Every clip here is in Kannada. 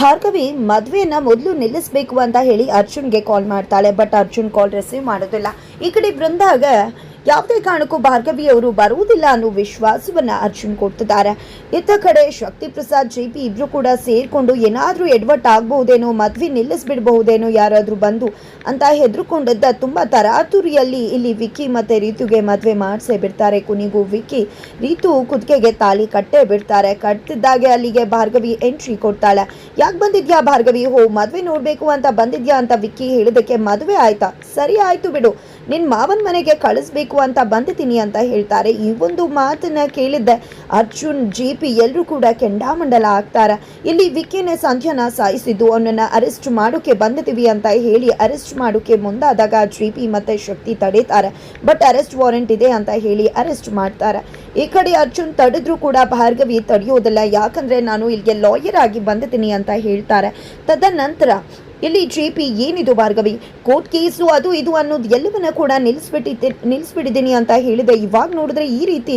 ಭಾರ್ಗವಿ, ಮದುವೆನ ಮೊದಲು ನಿಲ್ಲಿಸಬೇಕು ಅಂತ ಹೇಳಿ ಅರ್ಜುನ್ಗೆ ಕಾಲ್ ಮಾಡ್ತಾಳೆ ಬಟ್ ಅರ್ಜುನ್ ಕಾಲ್ ರಿಸೀವ್ ಮಾಡೋದಿಲ್ಲ. ಈ ಕಡೆ ಬೃಂದಾಗ ಯಾವುದೇ ಕಾರಣಕ್ಕೂ ಭಾರ್ಗವಿ ಅವರು ಬರುವುದಿಲ್ಲ ಅನ್ನೋ ವಿಶ್ವಾಸವನ್ನ ಅರ್ಜುನ್ ಕೊಡ್ತಿದ್ದಾರೆ ಇತ್ತ ಕಡೆ ಶಕ್ತಿ ಪ್ರಸಾದ್ ಜೆ ಪಿ ಇಬ್ರು ಕೂಡ ಸೇರ್ಕೊಂಡು ಏನಾದ್ರೂ ಎಡ್ವರ್ಟ್ ಆಗ್ಬಹುದೇನೋ, ಮದ್ವೆ ನಿಲ್ಲಿಸ್ಬಿಡ್ಬಹುದೇನೋ ಯಾರಾದ್ರೂ ಬಂದು ಅಂತ ಹೆದರ್ಕೊಂಡಿದ್ದ ತುಂಬಾ ತರಾತುರಿಯಲ್ಲಿ ಇಲ್ಲಿ ವಿಕ್ಕಿ ಮತ್ತೆ ರೀತುಗೆ ಮದ್ವೆ ಮಾಡಿಸೇ ಬಿಡ್ತಾರೆ. ಕುನಿಗೂ ವಿಕ್ಕಿ ರೀತು ಕುದ್ಕೆಗೆ ತಾಲಿ ಕಟ್ಟೇ ಬಿಡ್ತಾರೆ. ಕಟ್ತಿದ್ದಾಗೆ ಅಲ್ಲಿಗೆ ಭಾರ್ಗವಿ ಎಂಟ್ರಿ ಕೊಡ್ತಾಳೆ. ಯಾಕೆ ಬಂದಿದ್ಯಾ ಭಾರ್ಗವಿ? ಹೋ, ಮದ್ವೆ ನೋಡ್ಬೇಕು ಅಂತ ಬಂದಿದ್ಯಾ ಅಂತ ವಿಕ್ಕಿ ಹೇಳಿದಕ್ಕೆ ಮದುವೆ ಆಯ್ತಾ? ಸರಿ ಆಯ್ತು ಬಿಡು. ನಿನ್ ಮಾವನ್ ಮನೆಗೆ ಕಳಿಸ್ಬೇಕು ಅಂತ ಬಂದಿದ್ದೀನಿ ಅಂತ ಹೇಳ್ತಾರೆ. ಈ ಒಂದು ಮಾತನ್ನ ಕೇಳಿದ್ದೆ ಅರ್ಜುನ್, ಜಿ ಪಿ ಎಲ್ಲರೂ ಕೂಡ ಕೆಂಡಾಮಂಡಲ ಆಗ್ತಾರೆ ಇಲ್ಲಿ ವಿಕೆನೆ ಸಂಧ್ಯಾನ ಸಾಯಿಸಿದ್ದು, ಅವನನ್ನ ಅರೆಸ್ಟ್ ಮಾಡೋಕೆ ಬಂದಿದ್ದೀವಿ ಅಂತ ಹೇಳಿ ಅರೆಸ್ಟ್ ಮಾಡೋಕೆ ಮುಂದಾದಾಗ ಜಿ ಪಿ ಮತ್ತೆ ಶಕ್ತಿ ತಡೀತಾರೆ. ಬಟ್ ಅರೆಸ್ಟ್ ವಾರೆಂಟ್ ಇದೆ ಅಂತ ಹೇಳಿ ಅರೆಸ್ಟ್ ಮಾಡ್ತಾರೆ. ಈ ಕಡೆ ಅರ್ಜುನ್ ತಡೆದ್ರು ಕೂಡ ಭಾರ್ಗವಿ ತಡೆಯೋದಿಲ್ಲ. ಯಾಕಂದ್ರೆ ನಾನು ಇಲ್ಲಿಗೆ ಲಾಯರ್ ಆಗಿ ಬಂದಿದ್ದೀನಿ ಅಂತ ಹೇಳ್ತಾರೆ. ತದನಂತರ ಇಲ್ಲಿ ಜೆ ಪಿ ಏನಿದು ಭಾರ್ಗವಿ? ಕೋರ್ಟ್ ಕೇಸು ಅದು ಇದು ಅನ್ನೋದು ಎಲ್ಲವನ್ನ ಕೂಡ ನಿಲ್ಲಿಸ್ಬಿಟ್ಟಿದ್ದೆ ನಿಲ್ಲಿಸ್ಬಿಟ್ಟಿದ್ದೀನಿ ಅಂತ ಹೇಳಿದೆ. ಇವಾಗ ನೋಡಿದ್ರೆ ಈ ರೀತಿ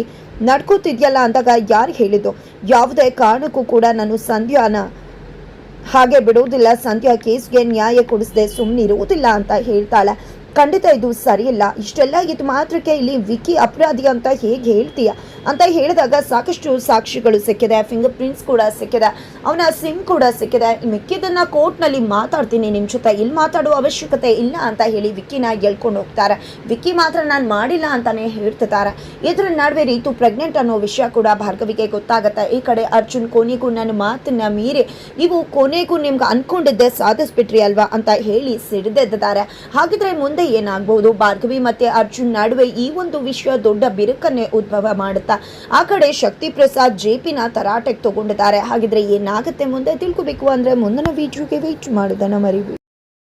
ನಡ್ಕೋತಿದ್ಯಲ್ಲ ಅಂದಾಗ ಯಾರು ಹೇಳಿದ್ದು? ಯಾವುದೇ ಕಾರಣಕ್ಕೂ ಕೂಡ ನಾನು ಸಂಧ್ಯಾನ ಹಾಗೆ ಬಿಡುವುದಿಲ್ಲ. ಸಂಧ್ಯಾ ಕೇಸ್ಗೆ ನ್ಯಾಯ ಕೊಡಿಸದೆ ಸುಮ್ಮನಿರುವುದಿಲ್ಲ ಅಂತ ಹೇಳ್ತಾಳೆ. ಖಂಡಿತ ಇದು ಸರಿಯಿಲ್ಲ. ಇಷ್ಟೆಲ್ಲ ಇದು ಮಾತ್ರಕ್ಕೆ ಇಲ್ಲಿ ವಿಕಿ ಅಪರಾಧಿ ಅಂತ ಹೇಗೆ ಹೇಳ್ತೀಯ? ಅಂತ ಹೇಳಿದಾಗ ಸಾಕಷ್ಟು ಸಾಕ್ಷಿಗಳು ಸಿಕ್ಕಿದೆ. ಫಿಂಗರ್ ಪ್ರಿಂಟ್ಸ್ ಕೂಡ ಸಿಕ್ಕಿದೆ. ಅವನ ಸಿಮ್ ಕೂಡ ಸಿಕ್ಕಿದೆ. ಮಿಕ್ಕಿದ್ದನ್ನು ಕೋರ್ಟ್ನಲ್ಲಿ ಮಾತಾಡ್ತೀನಿ ನಿಮ್ಮ ಜೊತೆ. ಇಲ್ಲಿ ಮಾತಾಡುವ ಅವಶ್ಯಕತೆ ಇಲ್ಲ ಅಂತ ಹೇಳಿ ವಿಕ್ಕಿನ ಗೆಲ್ಕೊಂಡು ಹೋಗ್ತಾರೆ. ವಿಕ್ಕಿ ಮಾತ್ರ ನಾನು ಮಾಡಿಲ್ಲ ಅಂತಾನೆ ಹೇಳ್ತಿದ್ದಾರೆ. ಇದ್ರ ನಡುವೆ ರೀತು ಪ್ರೆಗ್ನೆಂಟ್ ಅನ್ನೋ ವಿಷಯ ಕೂಡ ಭಾರ್ಗವಿಗೆ ಗೊತ್ತಾಗತ್ತೆ. ಈ ಕಡೆ ಅರ್ಜುನ್ ಕೊನೆಗೂ ನನ್ನ ಮಾತನ್ನ ಮೀರಿ ನೀವು ಕೊನೆಗೂ ನಿಮ್ಗೆ ಅನ್ಕೊಂಡಿದ್ದೆ ಸಾಧಿಸ್ಬಿಟ್ರಿ ಅಲ್ವಾ ಅಂತ ಹೇಳಿ ಸಿಡಿದೆದ್ದಿದ್ದಾರೆ. ಹಾಗಿದ್ರೆ ಮುಂದೆ ಏನಾಗ್ಬಹುದು ಭಾರ್ಗವಿ ಮತ್ತೆ ಅರ್ಜುನ್ ನಡುವೆ ಈ ಒಂದು ವಿಷಯ ದೊಡ್ಡ ಬಿರುಕನ್ನೇ ಉದ್ಭವ ಮಾಡುತ್ತಾ, ಆ ಕಡೆ ಶಕ್ತಿ ಪ್ರಸಾದ್ ಜೆಪಿನ ತರಾಟೆಗೆ ತಗೊಂಡಿದ್ದಾರೆ. ಹಾಗಿದ್ರೆ ಏನಾಗುತ್ತೆ ಮುಂದೆ? ತಿಳ್ಕೊಬೇಕು ಅಂದ್ರೆ ಮುಂದಿನ ವಿಡಿಯೋಗೆ ವೇಟ್ ಮಾಡುದನ್ನ ಮರಿಬೇಡಿ.